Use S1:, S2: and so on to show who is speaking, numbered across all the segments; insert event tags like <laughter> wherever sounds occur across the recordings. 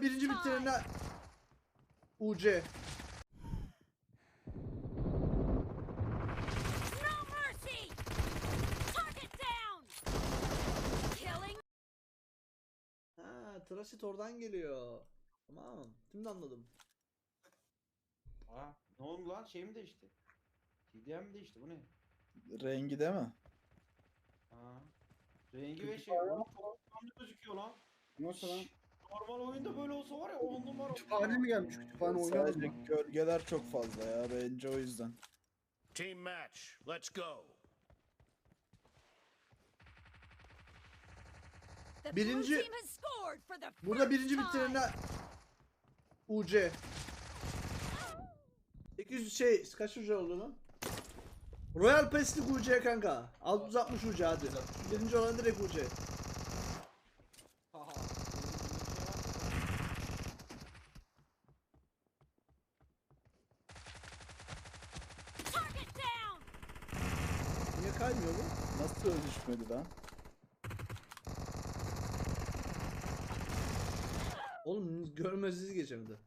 S1: Birinci bitirene UC.
S2: No mercy! Target down! Killing
S1: Ha, transit oradan geliyor. Tamam. Şimdi anladım.
S3: Aa, ne oldu lan? Şey mi değişti? TDM mi değişti? Bu ne?
S4: Rengi değil mi?
S3: Aa. Rengi ve şey. Oğlum çok gözüküyor lan.
S5: Nasıl lan?
S3: Normal oyunda böyle olsa var ya 10 numara.
S5: Kütüphane mi gelmiş? Kütüphane
S4: Sadece
S5: oynayalım.
S4: gölgeler çok fazla ya bence o yüzden.
S6: Team match. Let's go.
S2: the
S1: Birinci-
S2: blue team has scored for the
S1: Burada
S2: first
S1: birinci
S2: time.
S1: bitirene UC. 800 şey kaç UC oldu lan? Royal Pass'lik UC kanka. 660 UC hadi. Birinci olan direkt UC. Kaymıyor bu?
S4: Nasıl öyle düşmedi lan?
S1: Oğlum görmezsiz geçemedi.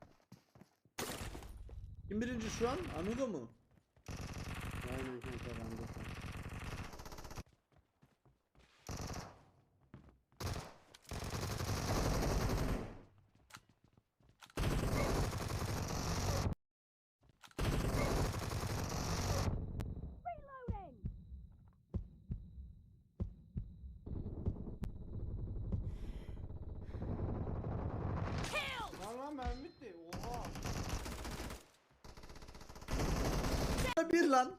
S1: Kim birinci şu an? Amigo mu?
S5: Aynen kanka bende.
S2: Reloading! Level
S3: 1 lan.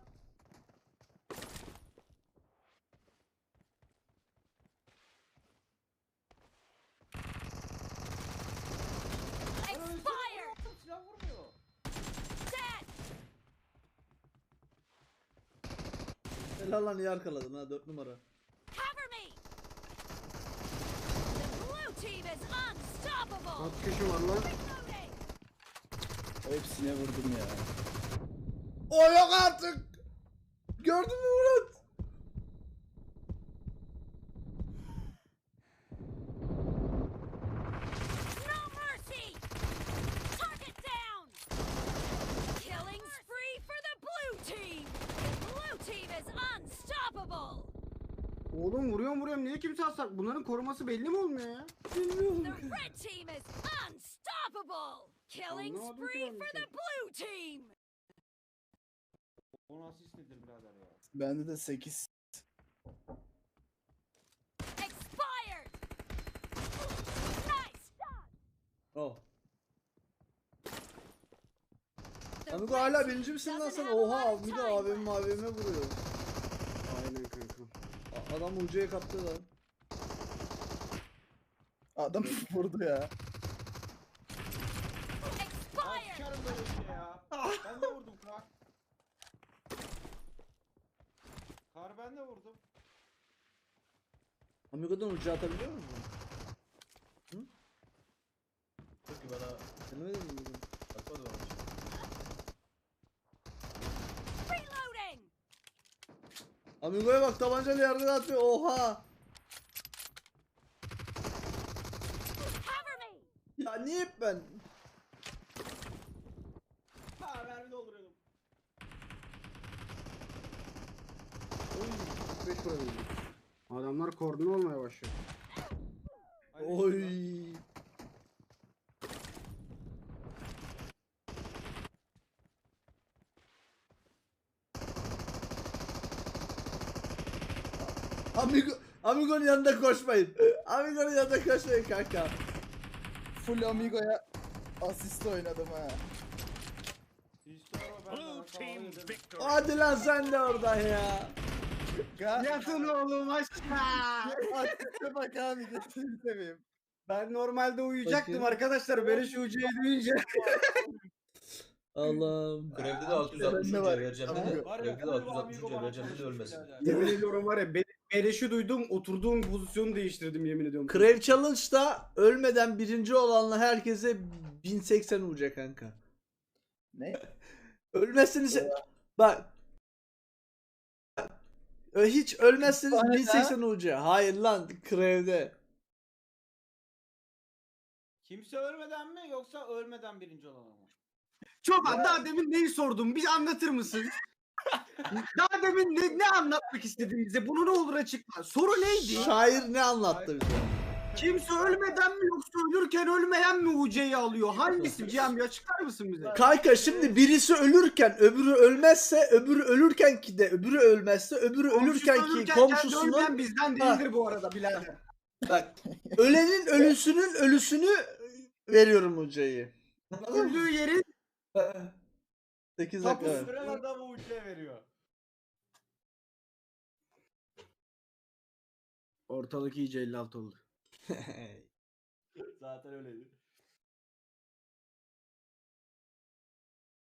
S3: Silah vurmuyor.
S1: Helal lan iyi arkaladın ha 4 numara.
S5: Kaç kişi var lan?
S4: Hepsine vurdum ya.
S1: O yok artık. Gördün mü Murat?
S2: No mercy! Target down! Killing spree for the blue team! The blue team is unstoppable!
S5: Oğlum vuruyorum vuruyorum. Niye kimse atsak? Bunların koruması belli mi olmuyor ya?
S2: The red team is unstoppable! Killing spree for the blue team!
S3: O nasıl nedir birader ya?
S4: Bende de 8.
S2: Expired! Nice shot!
S1: Oh. Amigo hala birinci misin lan sen? Oha Amigo
S2: left.
S1: abime vuruyor.
S5: Aynen kanka.
S1: A- Adam UC'ye kaptı lan.
S4: Adam <laughs> vurdu ya.
S3: Ya
S2: Expired!
S3: sikerim böyle bir şey ya. ben de vurdum kar. Kar ben de vurdum.
S1: Amigo'dan ucu atabiliyor musun?
S7: Çünkü bana
S1: Denemedin mi bugün?
S7: atmadı bana.
S2: Reloading!
S1: Amigo'ya bak tabancayla yargıda atıyor. Oha.
S2: Cover me!
S1: Ya niye hep ben?
S3: Ha mermi dolduruyordum.
S1: Oy. 5 vurabildim.
S5: Adamlar koordine olmaya başlıyor.
S1: Oy. Amigo Amigo'nun yanında koşmayın. Amigo'nun yanında koşmayın kanka.
S4: Full Amigo'ya asist oynadım ha.
S1: Hadi lan sen de oradan ya.
S5: Yatın oğlum aşağı.
S4: Asiste bak abi gözünü seveyim.
S5: Ben normalde uyuyacaktım
S1: Bakayım.
S5: arkadaşlar. Beni şu ucuya duyunca.
S1: Allah'ım.
S7: Grevde de 660
S4: Bende var.
S7: uca vereceğim dedi.
S3: Var ya
S7: Grevde de
S3: full
S7: 660
S3: amigo
S7: uca
S3: bana
S7: vereceğim dedi ölmesin.
S5: yemin ediyorum var ya. Be Beleşi duydum. Oturduğum pozisyonu değiştirdim yemin ediyorum.
S1: Crave Challenge'da ölmeden birinci olanla herkese 1080 vuracak kanka.
S4: Ne? <laughs>
S1: Ölmezseniz bak hiç ölmezseniz
S4: Kütüphanede-
S1: 1080 ucu. Hayır lan Crave'de.
S3: Kimse ölmeden mi yoksa ölmeden birinci olan mı?
S5: Çoban daha demin neyi sordun? Bir anlatır mısın? <laughs> daha demin ne, ne anlatmak istedin bize? Bunu ne olur açıkla. Soru neydi?
S1: Şair ne anlattı bize?
S5: Kimse ölmeden mi yoksa ölürken ölmeyen mi UC'yi alıyor? Hangisi Cihan bir açıklar mısın bize?
S1: Kanka şimdi birisi ölürken öbürü ölmezse öbürü ölürken ki de öbürü ölmezse öbürü ölürken ki
S5: ölürken
S1: komşusunun
S5: ölmeyen bizden değildir bu arada birader.
S1: bak ölenin ölüsünün ölüsünü veriyorum hocayı.
S5: Öldüğü yerin
S1: 8
S3: Tapu
S1: dakika.
S3: süren adam uçuya veriyor.
S5: Ortalık iyice 56 oldu. <laughs>
S3: Zaten öyleydi.